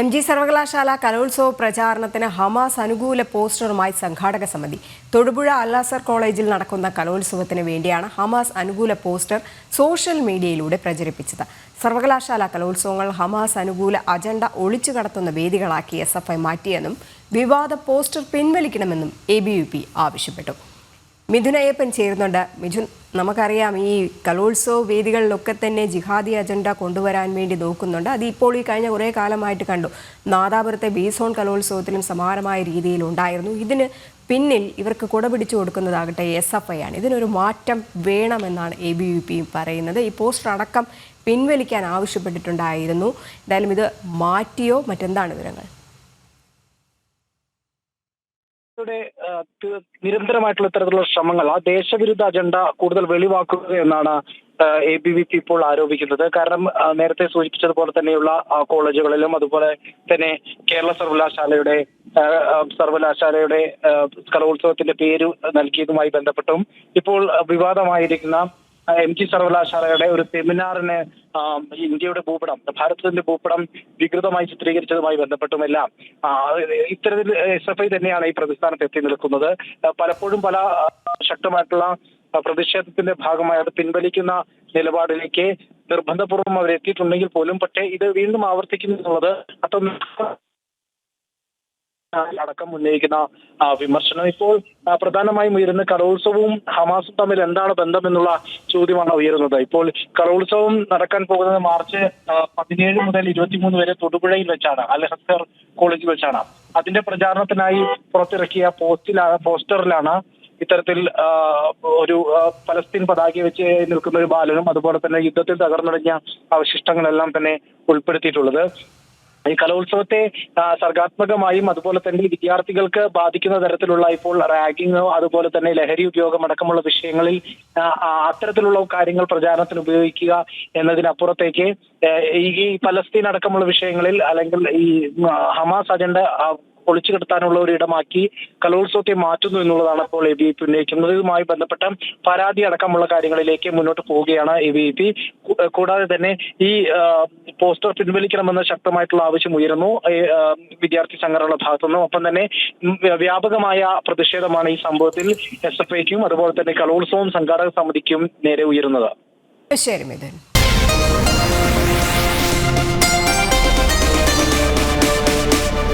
M G സർവകലാശാല കലോത്സവ പ്രചാരണത്തിന് ഹമാസ് അനുകൂല പോസ്റ്ററുമായി സംഘാടക സമിതി. തൊടുപുഴ അല്ലാസർ കോളേജിൽ നടക്കുന്ന കലോത്സവത്തിന് വേണ്ടിയാണ് ഹമാസ് അനുകൂല പോസ്റ്റർ സോഷ്യൽ മീഡിയയിലൂടെ പ്രചരിപ്പിച്ചത്. സർവകലാശാല കലോത്സവങ്ങൾ ഹമാസ് അനുകൂല അജണ്ട ഒളിച്ചു കടത്തുന്ന വേദികളാക്കി എസ് എഫ് ഐ മാറ്റിയെന്നും വിവാദ പോസ്റ്റർ പിൻവലിക്കണമെന്നും എ ബി യു പി ആവശ്യപ്പെട്ടു. മിഥുൻ അയ്യപ്പൻ ചേരുന്നുണ്ട്. മിഥുൻ നമുക്കറിയാം ഈ കലോത്സവ വേദികളിലൊക്കെ തന്നെ ജിഹാദി അജണ്ട കൊണ്ടുവരാൻ വേണ്ടി നോക്കുന്നുണ്ട്. അത് ഇപ്പോൾ ഈ കഴിഞ്ഞ കുറേ കാലമായിട്ട് കണ്ടു. നാദാപുരത്തെ ബീസോൺ കലോത്സവത്തിലും സമാനമായ രീതിയിൽ ഉണ്ടായിരുന്നു. ഇതിന് പിന്നിൽ ഇവർക്ക് കുടപിടിച്ചു കൊടുക്കുന്നതാകട്ടെ എസ് എഫ് ഐ ആണ്. ഇതിനൊരു മാറ്റം വേണമെന്നാണ് എ ബി വി പി പറയുന്നത്. ഈ പോസ്റ്റർ അടക്കം പിൻവലിക്കാൻ ആവശ്യപ്പെട്ടിട്ടുണ്ടായിരുന്നു. എന്തായാലും ഇത് മാറ്റിയോ? മറ്റെന്താണ് വിവരങ്ങൾ? യുടെ ആ, നിരന്തരമായിട്ടുള്ള ഇത്തരത്തിലുള്ള ശ്രമങ്ങൾ ആ ദേശവിരുദ്ധ അജണ്ട കൂടുതൽ വെളിവാക്കുക എന്നാണ് എ ബി വി പി ഇപ്പോൾ ആരോപിക്കുന്നത്. കാരണം നേരത്തെ സൂചിപ്പിച്ചതുപോലെ തന്നെയുള്ള കോളേജുകളിലും അതുപോലെ തന്നെ കേരള സർവകലാശാലയുടെ സർവകലാശാലയുടെ കലോത്സവത്തിന്റെ പേര് നൽകിയതുമായി ബന്ധപ്പെട്ടും ഇപ്പോൾ വിവാദമായിരിക്കുന്ന എം ജി സർവകലാശാലയുടെ ഒരു സെമിനാറിന് ഇന്ത്യയുടെ ഭൂപടം ഭാരതത്തിന്റെ ഭൂപടം വികൃതമായി ചിത്രീകരിച്ചതുമായി ബന്ധപ്പെട്ടുമെല്ലാം ഇത്തരത്തിൽ എസ് എഫ് ഐ തന്നെയാണ് ഈ പ്രതിസ്ഥാനത്ത് എത്തി നിൽക്കുന്നത്. പലപ്പോഴും പല ശക്തമായിട്ടുള്ള പ്രതിഷേധത്തിന്റെ ഭാഗമായി അത് പിൻവലിക്കുന്ന നിലപാടിലേക്ക് നിർബന്ധപൂർവം അവരെത്തിയിട്ടുണ്ടെങ്കിൽ പോലും പക്ഷേ ഇത് വീണ്ടും ആവർത്തിക്കുന്നു എന്നുള്ളത് അതൊന്നും അടക്കം ഉന്നയിക്കുന്ന വിമർശനം. ഇപ്പോൾ പ്രധാനമായും ഉയരുന്ന കലോത്സവവും ഹമാസും തമ്മിൽ എന്താണ് ബന്ധം എന്നുള്ള ചോദ്യമാണ് ഉയരുന്നത്. ഇപ്പോൾ കലോത്സവം നടക്കാൻ പോകുന്നത് മാർച്ച് പതിനേഴ് മുതൽ ഇരുപത്തിമൂന്ന് വരെ തൊടുപുഴയിൽ വെച്ചാണ് അൽ ഹസർ കോളേജിൽ വെച്ചാണ്. അതിന്റെ പ്രചാരണത്തിനായി പുറത്തിറക്കിയ പോസ്റ്റിലാണ് പോസ്റ്ററിലാണ് ഇത്തരത്തിൽ ഒരു പലസ്തീൻ പതാക വെച്ച് നിൽക്കുന്ന ഒരു ബാലനും അതുപോലെ തന്നെ യുദ്ധത്തിൽ തകർന്നടങ്ങിയ അവശിഷ്ടങ്ങളെല്ലാം തന്നെ ഉൾപ്പെടുത്തിയിട്ടുള്ളത്. ഈ കലോത്സവത്തെ സർഗാത്മകമായും അതുപോലെ തന്നെ വിദ്യാർത്ഥികൾക്ക് ബാധിക്കുന്ന തരത്തിലുള്ള ഇപ്പോൾ റാഗിങ്ങോ അതുപോലെ തന്നെ ലഹരി ഉപയോഗം അടക്കമുള്ള വിഷയങ്ങളിൽ അത്തരത്തിലുള്ള കാര്യങ്ങൾ പ്രചാരണത്തിന് ഉപയോഗിക്കുക എന്നതിനപ്പുറത്തേക്ക് ഈ പലസ്തീൻ അടക്കമുള്ള വിഷയങ്ങളിൽ അല്ലെങ്കിൽ ഈ ഹമാസ് അജണ്ട പൊളിച്ചു കിടത്താനുള്ള ഒരു ഇടമാക്കി കലോത്സവത്തെ മാറ്റുന്നു എന്നുള്ളതാണ് ഇപ്പോൾ എ ബി പി ഉന്നയിക്കുന്നത്. ഇതുമായി ബന്ധപ്പെട്ട പരാതി അടക്കമുള്ള കാര്യങ്ങളിലേക്ക് മുന്നോട്ട് പോവുകയാണ് എ ബി പി. കൂടാതെ തന്നെ ഈ പോസ്റ്റർ പിൻവലിക്കണമെന്ന ശക്തമായിട്ടുള്ള ആവശ്യം ഉയരുന്നു. വിദ്യാർത്ഥി സംഘടനകളുടെ ഭാഗത്തുനിന്നും. ഒപ്പം തന്നെ വ്യാപകമായ പ്രതിഷേധമാണ് ഈ സംഭവത്തിൽ എസ് എഫ് ഐക്കും അതുപോലെ തന്നെ കലോത്സവം സംഘാടക സമിതിക്കും നേരെ ഉയരുന്നത്. ശരി